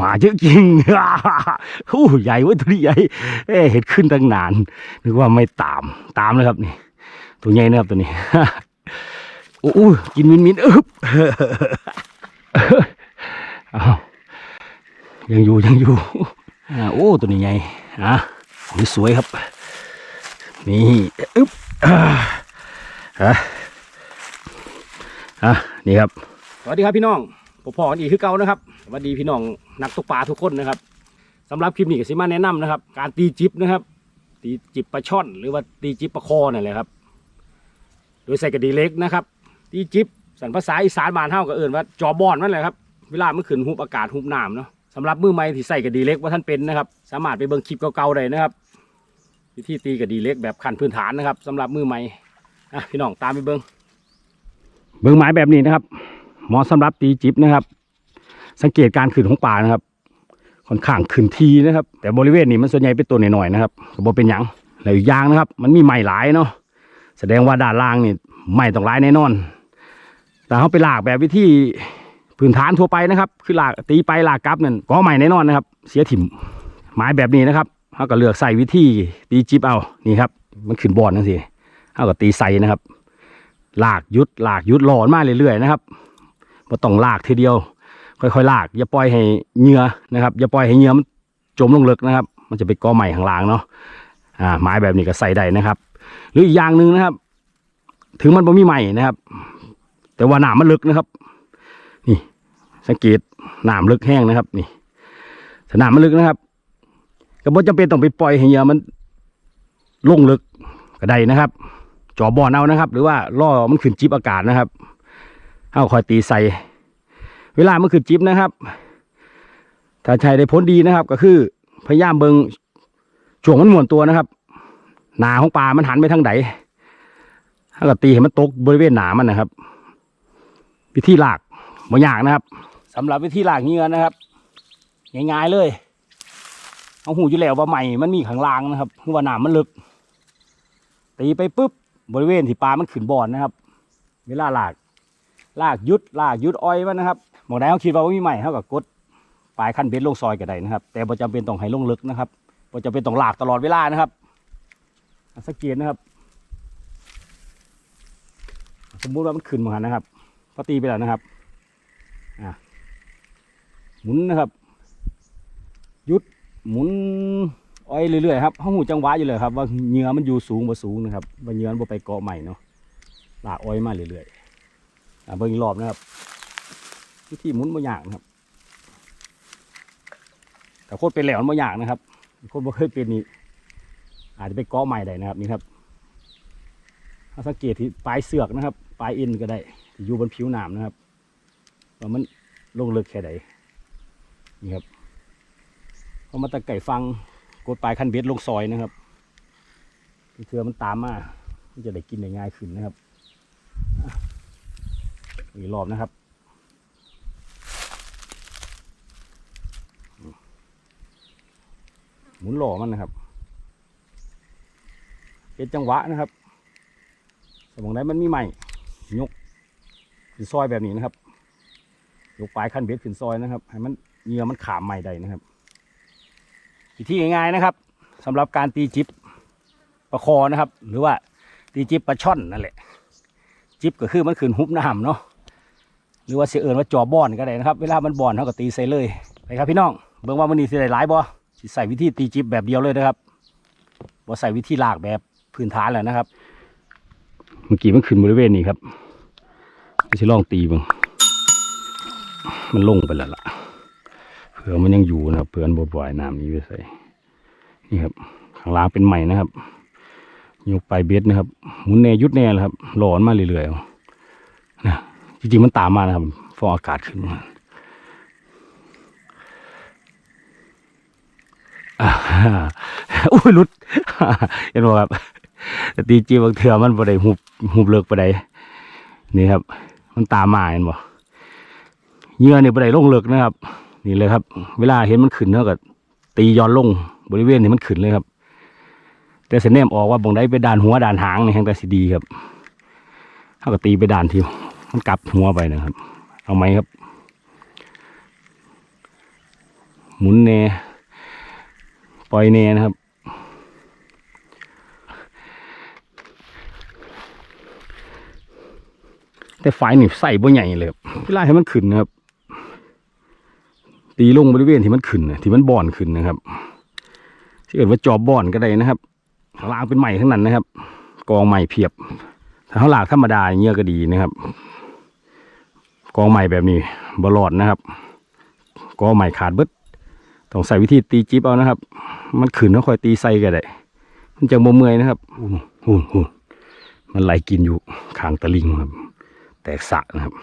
มาเยอะจริงโอ้ใหญ่เว้ยตัวนี้ใหญ่เอ้เห็นขึ้นตั้งนาน นึกว่าไม่ตาม ตามนะครับนี่ ตัวใหญ่นะครับตัวนี้โอ้โกินมินมินอึบอ้ายังอยู่ยังอยู่โอ้ตัวนี้ใหญ่อะนี่สวยครับ นี่อึบอ่าฮะอะนี่ครับ สวัสดีครับพี่น้อง ผมพอกันอีกคือเก่านะครับสวัสดีพี่น้องนักตกปลาทุกคนนะครับสำหรับคลิปนี้ก็สิมาแนะนำนะครับ การตีจิบนะครับ ตีจิบปลาช่อน หรือว่าตีจิบปลาคอนั่นแหละครับ โดยใส่กระดีเล็กนะครับ ตีจิบสันภาษาอีสานบานเฮาก็เอิ่นว่าจอบอนนั่นแหละครับเวลามันขึ้นหุบอากาศหุบน้ำเนาะสำหรับมือใหม่ที่ใส่กระดีเล็กว่าท่านเป็นนะครับ สามารถไปเบิ่งคลิปเก่าๆได้นะครับวิธีตีกระดีเล็กแบบขั้นพื้นฐานนะครับสำหรับมือใหม่พี่น้องตามไปเบิ่งเบิ่งไม้แบบนี้นะครับ เหมาะสำหรับตีจิบนะครับ สังเกตการขึ้นของป่านะครับ ค่อนข้างขึ้นทีนะครับ แต่บริเวณนี้มันส่วนใหญ่เป็นตัวหน่อยๆนะครับก็บ่เป็นหยังแล้วอีกอย่างนะครับ มันมีไม้หลายเนาะแสดงว่าด้านล่างนี่ไม้ต้องหลายแน่นอน แต่เขาไปลากแบบวิธีพื้นฐานทั่วไปนะครับ คือลากตีไปลากกลับนั่นก็ใหม่แน่นอนนะครับ เสียถิ่มไม้แบบนี้นะครับเขาก็เลือกใส่วิธีตีจิบเอานี่ครับ มันขึ้นบอลนั่นสิเขาก็ตีใส่นะครับลากยุดลากยุดหลอนมากเรื่อยๆนะครับ บ่ต้องลากทีเดียว ค่อยๆลาก อย่าปล่อยให้เหงื่อนะครับ อย่าปล่อยให้เหงื่อมันจมลงลึกนะครับ มันจะไปกอใหม่ข้างล่างเนาะอ่าไม้แบบนี้ก็ใส่ได้นะครับ หรืออีกอย่างหนึ่งนะครับ ถึงมันบ่มีใหม่นะครับ แต่ว่าหนามมันลึกนะครับ นี่ สังเกตหนามลึกแห้งนะครับ นี่ถ้านามมันลึกนะครับก็บ่จำเป็นต้องไปปล่อยให้เหงื่อมันลงลึกก็ได้นะครับ จอบอเอานะครับ หรือว่าล่อมันขึ้นจิบอากาศนะครับ เอาคอยตีใส่เวลามันคือจิบนะครับ ถ้าใช้ได้ผลดีนะครับ ก็คือพยายามเบิงช่วงมันหมุนตัวนะครับ หนาของปลามันหันไปทางไหนถ้าก็ตีให้มันตกบริเวณหนามันนะครับ วิธีหลากบ่ยากนะครับสำหรับวิธีหลากเงือนะครับง่ายๆเลยเอาหูอยู่แล้วว่าใหม่มันมีข้างล่างนะครับคือว่าหนามมันลึก ตีไปปุ๊บบริเวณที่ปลามันขึ้นบอนนะครับ เวลาหลาก ลากยุดลากยุดอ้อยมันนะครับหมองใดเขาคิดว่ามีใหม่เท่ากับกดปลายขั้นเบ็ดลงซอยก็ได้นะครับ แต่บ่จำเป็นต้องให้ลงลึกนะครับบ่จำเป็นต้องลากตลอดเวลานะครับสังเกตนะครับ สมมุติว่ามันขึ้นมานะครับพอตีไปแล้วนะครับอะหมุนนะครับยุดหมุนอ้อยเรื่อยๆครับเขาหูจังหวะอยู่เลยครับว่าเหงื่อมันอยู่สูงบ่สูงนะครับว่าเหงื่อมันบ่ไปเกาะใหม่เนาะลากอ้อยมาเรื่อยๆ เบิ่งอีกรอบนะครับวิธีหมุนบ่ยากนะครับแต่โคตรเป็นแหลวมันบ่ยากนะครับโคตรบ่เคยเป็นนี่อาจจะไปเกาะใหม่ได้นะครับนี่ครับถ้าสังเกตที่ปลายเสือกนะครับ ปลายอินก็ได้อยู่บนผิวหนามนะครับว่ามันลงเลึกแค่ไหนนี่ครับพอมาตะไก่ฟังกดปลายคันเบ็ดลงซอยนะครับเถื่อมันตามมามันจะได้กินได้ง่ายขึ้นนะครับ อีกรอบนะครับ หมุนหล่อมันนะครับ เป็นจังหวะนะครับ สมองไหนมันมีใหม่ยกขึ้นซอยแบบนี้นะครับ ยกปลายคันเบ็ดขึ้นซอยนะครับ ให้มันเหงื่อมันขามใหม่ได้นะครับวิธีง่ายๆนะครับสำหรับการตีจิบประคอนะครับ หรือว่าตีจิบปลาช่อนนั่นแหละ จิบก็คือมันขึ้นหุบน้ำเนาะ หรือว่าเสียเอิญว่าจอบ่อนก็ได้นะครับ เวลามันบ่อนเท่ากับตีใส่เลยไปครับพี่น้องเบิ่งว่ามันนี่สิได้หลายบ่สิใส่วิธีตีจิบแบบเดียวเลยนะครับบ่ใส่วิธีลากแบบพื้นฐานแล้วนะครับ เมื่อกี้มันขึ้นบริเวณนี้ครับไม่ใช่ลองตีบ้างมันลงไปแล้วล่ะเผื่อมันยังอยู่นะครับเผื่อมันบ่ปล่อยน้ำนี้ไปใส่นี่ครับข้างล่างเป็นใหม่นะครับยกไปเบ็ดนะครับหมุนแน่ยุดแน่เลยครับหลอนมาเรื่อยๆนะ จริงๆมันตามมานะครับฟองอากาศขึ้นมาอุ้ยลุดเห็นไหมครับตีจีบางเถื่อมันบ่ได้หุบหุบเลิกบ่ได้นี่ครับ มันตามมาเห็นบ่เหงื่อเนี่ยบ่ได้ลงเลิกนะครับ นี่เลยครับ เวลาเห็นมันขึ้นเท่ากับตีย้อนลงบริเวณนี้มันขึ้นเลยครับ แต่เสนแนมออกว่าบงได้ไปด่านหัวด่านหางในแห่งแต่สีดีครับเท่ากับตีไปด่านที่ มันกลับหัวไปนะครับ เอาไหมครับ หมุนแน่ปล่อยแน่นะครับ แต่ไฟนี่ใส่บ่ใหญ่เลยครับเวลาให้มันขึ้นนะครับ ตีลงบริเวณที่มันขึ้นนะที่มันบ่อนขึ้นนะครับที่เกิดว่าจอบบ่อนก็ได้นะครับข้างล่างเป็นใหม่ทั้งนั้นนะครับ กองใหม่เพียบถ้าเขาหลากธรรมดาเงี้ยก็ดีนะครับ กองใหม่แบบนี้บลอดนะครับกองใหม่ขาดเบิดต้องใส่วิธีตีจิ๊บเอานะครับ มันขึ้นแล้วค่อยตีใส่ก็ได้มันจะบ่เมื่อยนะครับหุ่นหุ่นมันไหลกินอยู่ข้างตะลิงครับ แตกสะนะครับ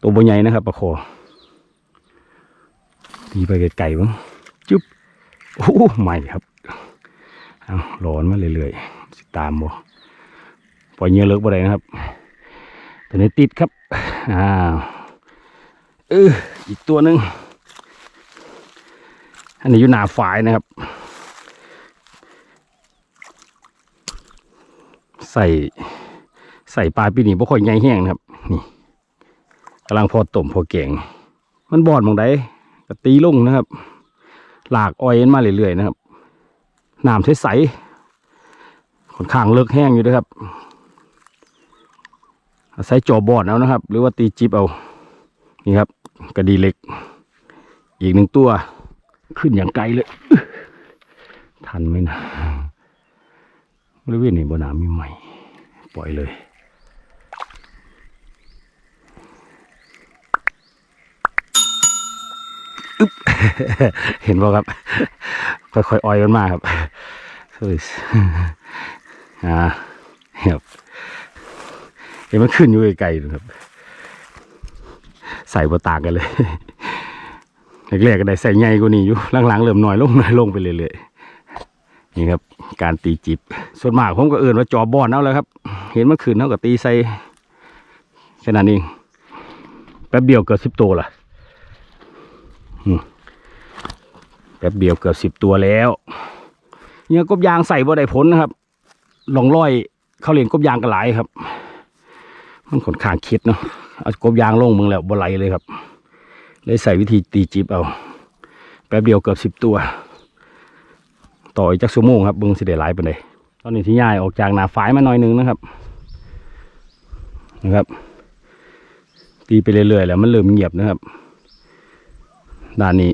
ตัวบใหญ่นะครับปลาคอตีไปไกลๆบ้างจุ๊บโอ้ใหม่ครับเอาหลอนมาเรื่อยๆสิตามบ่ปล่อยเหงือเลิกบ่ได้นะครับ ตัวนี้ติดครับ อ้าวเอออีกตัวหนึ่งอันนี้อยู่หนาฝายนะครับ ใส่ใส่ปลาปีนี้บ่ค่อยใหญ่แห้งนะครับ นี่กำลังพอต้มพอแก่ง มันบอดมองไดก็ตีลงนะครับ หลากอ้อยมาเรื่อยๆนะครับน้ำใสๆค่อนข้างเลิกแห้งอยู่นะครับ อาศัยจอบอดเอานะครับ หรือว่าตีจิบเอา นี่ครับ กระดีเล็ก อีกหนึ่งตัว ขึ้นอย่างไกลเลย ทันไหมนะบริเวณนี้บนน้ำมีใหม่ ปล่อยเลยเห็นบ่ครับ ค่อยๆอ้อยมันมาครับเฮ้ยอ่าครับ เห็นมันขึ้นอยู่ไกลๆนะครับ ใส่บ่ต่างกันเลยแรกๆก็ได้ใส่ใหญ่กว่านี้อยู่หลังๆเริ่มน้อยลงน้อยลงไปเรื่อยๆนี่ครับ การตีจิบ ส่วนมากผมก็เอื่นว่าจอบอนเอาแล้วครับ เห็นมันขึ้นเท่ากับตีใส่แค่นั้นเองแป๊บเดียวเกือบสิบตัวละแป๊บเดียวเกือบสิบตัวแล้วเนี่ยกบยางใส่บ่ได้ผลนะครับหลองร้อยเขาเรียนกบยางกันหลายครับ มันค่อนข้างคิดเนาะเอากบยางลงมึงแล้วบ่ไหลเลยครับ เลยใส่วิธีตีจิบเอา แป๊บเดียวเกือบสิบตัว ต่ออีกจักชั่วโมงครับบิ้งสิได้หลายปานใดตอนนี้ที่ย้ายออกจากหนาฝายมาหน่อยนึงนะครับ นะครับ ตีไปเรื่อยๆแล้วมันเริ่มเงียบนะครับด้านนี้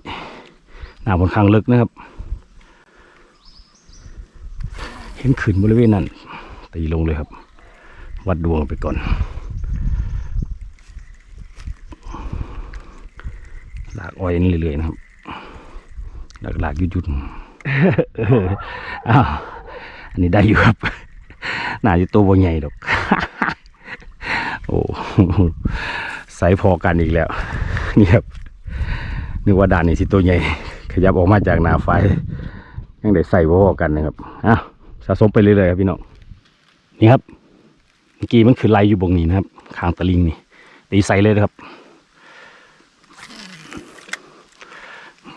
หน้ำค่อนข้างลึกนะครับ เห็นขึ้นบริเวณนั้นตีลงเลยครับ วัดดวงไปก่อน หลากอ้อยนี่เรื่อยๆนะครับหลากหลากๆยุดๆอ้าวอันนี้ได้อยู่ครับน่าจะตัวบ่ใหญ่ดอกโอ้ใส่พอกันอีกแล้ว นี่ครับนึกว่าด่านนี้สิตัวใหญ่ ขยับออกมาจากนาไฟยังได้ใส่พอกันนะครับอ้าวสะสมไปเรื่อยๆครับพี่น้องนี่ครับเมื่อกี้มันคือไล่อยู่บงนี้นะครับคางตะลิงนี่ตีใส่เลยนะครับ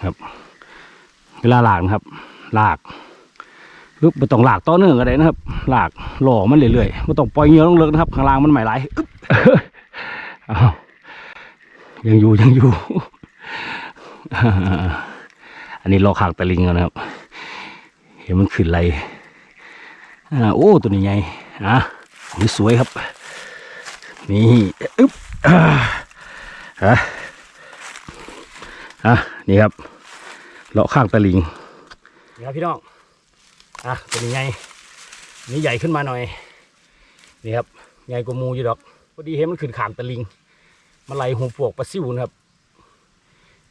ครับ เวลาหลากนะครับหลากลุกไม่ต้องหลากต่อเนื่องอะไรนะครับหลากหล่อมันเรื่อยๆไม่ต้องปล่อยเหงื่อลงเลิกนะครับ ข้างล่างมันใหม่ไหลายอึ๊บยังอยู่ยังอยู่ อันนี้รอขางตะลิงแล้วนะครับ เห็นมันขึ้นไหลอ่าโอ้ตัวนี้ใหญ่อะนี่สวยครับ นี่อึ๊บอะอะ นี่ครับเลาะข้างตะลิงนี่ครับพี่น้องอะตัวนี้ใหญ่นี่ใหญ่ขึ้นมาหน่อยนี่ครับใหญ่กว่ามูอยู่ดอกพอดีเห็นมันขึ้นขามตะลิงมาไล่หูปวกปลาซิวนะครับ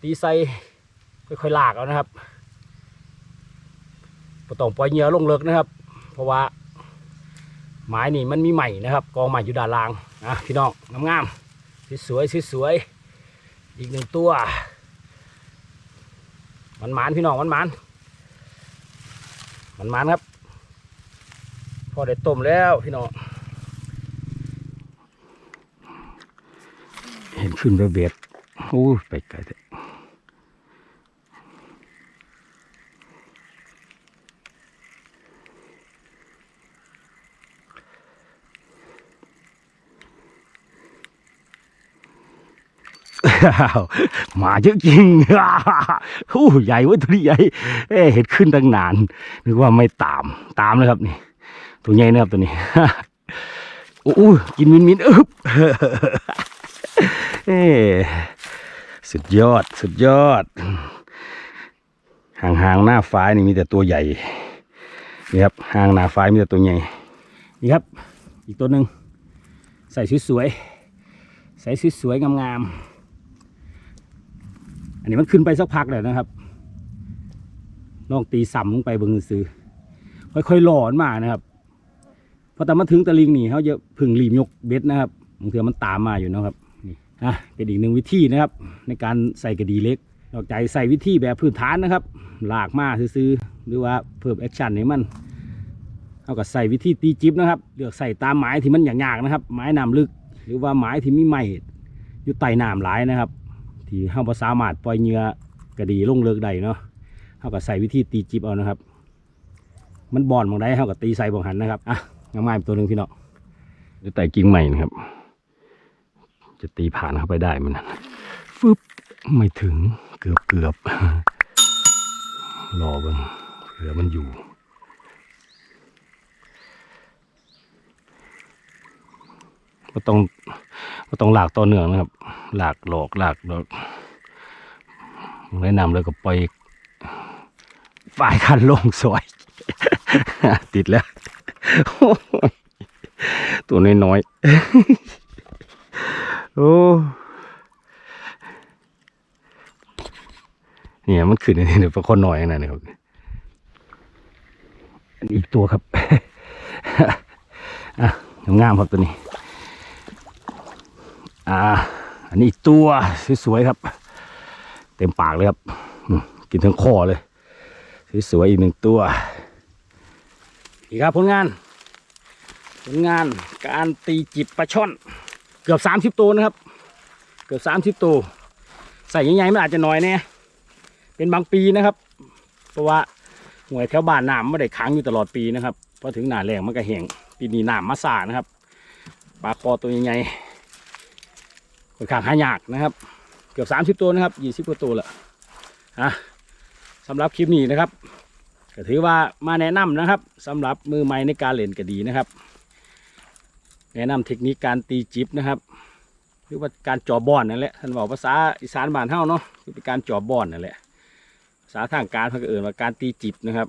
ตีใส่ค่อยๆลากเอานะครับบ่ต้องปล่อยเหยื่อลงเลิกนะครับ เพราะว่าไม้นี่มันมีใหม่นะครับ กองใหม่อยู่ด้านล่างนะพี่น้องงามๆสวยๆสวยๆอีกหนึ่งตัว มันหมานพี่น้องมันหมานมันหมานครับ พอได้ต้มแล้วพี่น้องเห็นขึ้นเบียดโอ้ยไปไกลเลย มาเยอะจริงโอ้ใหญ่เว้ยตัวนี้ใหญ่เอ้เห็นขึ้นตั้งนาน นึกว่าไม่ตาม ตามเลยครับนี่ ตัวใหญ่นะครับตัวนี้โอ้โกินมินมินอึบเอ้สุดยอด สุดยอด ห่างๆหน้าฟ้ายนี่มีแต่ตัวใหญ่ นี่ครับห่างหน้าฟ้ายมีแต่ตัวใหญ่ นี่ครับ อีกตัวหนึ่งใส่สวยๆ ใส่สวยๆ งามๆ อันนี้มันขึ้นไปสักพักแล้วนะครับลองตีซ้ำลงไปเบิ่งซื้อค่อยๆหลอนมานะครับพอแต่มาถึงตะลิงนี่เขาจะผึ่งรีบยกเบ็ดนะครับบางทีมันตามมาอยู่นะครับนี่อะเป็นอีกหนึ่งวิธีนะครับ ในการใส่กระดีเล็กนอกจากใส่วิธีแบบพื้นฐานนะครับ หลากมาซื้อๆหรือว่าเพิ่มแอคชั่นให้มันเอาก็ใส่วิธีตีจิ๊บนะครับเลือกใส่ตามไม้ที่มันอย่างยากนะครับ ไม้น้ำลึก หรือว่าไม้ที่มีไม้อยู่ใต้น้ำหลายนะครับ ที่เราบ่สามารถปล่อยเหงื่อกระดีลงเลิกได้เนาะเขาก็ใส่วิธีตีจิบเอานะครับ มันบอนบางได้เขาก็ตีใส่บางหันนะครับอะง่ามๆตัวหนึ่งพี่น้องอยู่ใต้กิ่งใหม่นะครับ จะตีผ่านเข้าไปได้มันนะฟึบไม่ถึงเกือบเกือบรอบิ่งเผื่อมันอยู่ก็ต้องก็ต้องหลากต่อเนื่องนะครับ หลากหลอกหลากหลอกแนะนำเลยก็ปล่อยฝ่ายคันลงสวย ติดแล้ว ตัวน้อยๆ โอ้เนี่ยมันขึ้นนี่เดี๋ยวปลาคนน้อยนะเนี่ยอันนี้อีกตัวครับอะงามครับตัวนี้ อ่า นนี้อีกตัวสวยๆครับ เต็มปากเลยครับ กินทั้งคอเลย สวยๆอีกหนึ่งตัว อีกครับผลงาน ผลงานการตีจิบปลาช่อน เกือบสามสิบตัวนะครับ เกือบสามสิบตัว ใส่ใหญ่ๆมันอาจจะน้อยแน่เป็นบางปีนะครับ เพราะว่าหวยแถวบ้านน้ำไม่ได้ค้างอยู่ตลอดปีนะครับพอถึงหน้าแรงมันก็แห้งปีนี้น้ำมาสานะครับปลาคอตัวใหญ่ๆ ค่อนข้างหายากนะครับ เกือบสามสิบตัวนะครับยี่สิบกว่าตัวละอะสำหรับคลิปนี้นะครับก็ถือว่ามาแนะนำนะครับสำหรับมือใหม่ในการเล่นกระดีนะครับ แนะนำเทคนิคการตีจิบนะครับ หรือว่าการจ่อบอนนั่นแหละท่านบอกภาษาอีสานบ้านเฮาเนาะคือเป็นการจ่อบอนนั่นแหละภาษาทางการเขาก็เอ่นว่าการตีจิบนะครับ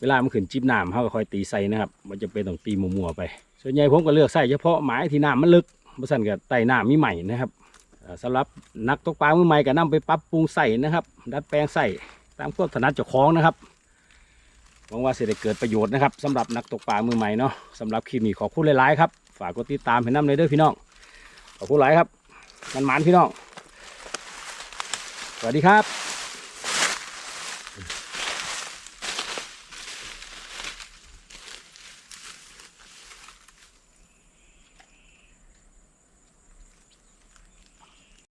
เวลามันขึ้นจิบน้ำเขาก็คอยตีใส่นะครับ มันจะเป็นต้องตีมัวๆไป ส่วนใหญ่ผมก็เลือกใส่เฉพาะไม้ที่น้ำมันลึก บ่สั่นกับไต่น้ำมีใหม่นะครับอ่าสำหรับนักตกปลามือใหม่ก็นำไปปรับปรุงใส่นะครับ ดัดแปลงใส่ตามความถนัดเจ้าของนะครับหวังว่าจะได้เกิดประโยชน์นะครับสำหรับนักตกปลามือใหม่เนาะสำหรับคลิปนี้ขอบคุณหลายๆครับฝากกดติดตามให้น้ำเลยเด้อพี่น้องขอบคุณหลายครับมันหมานพี่น้องสวัสดีครับ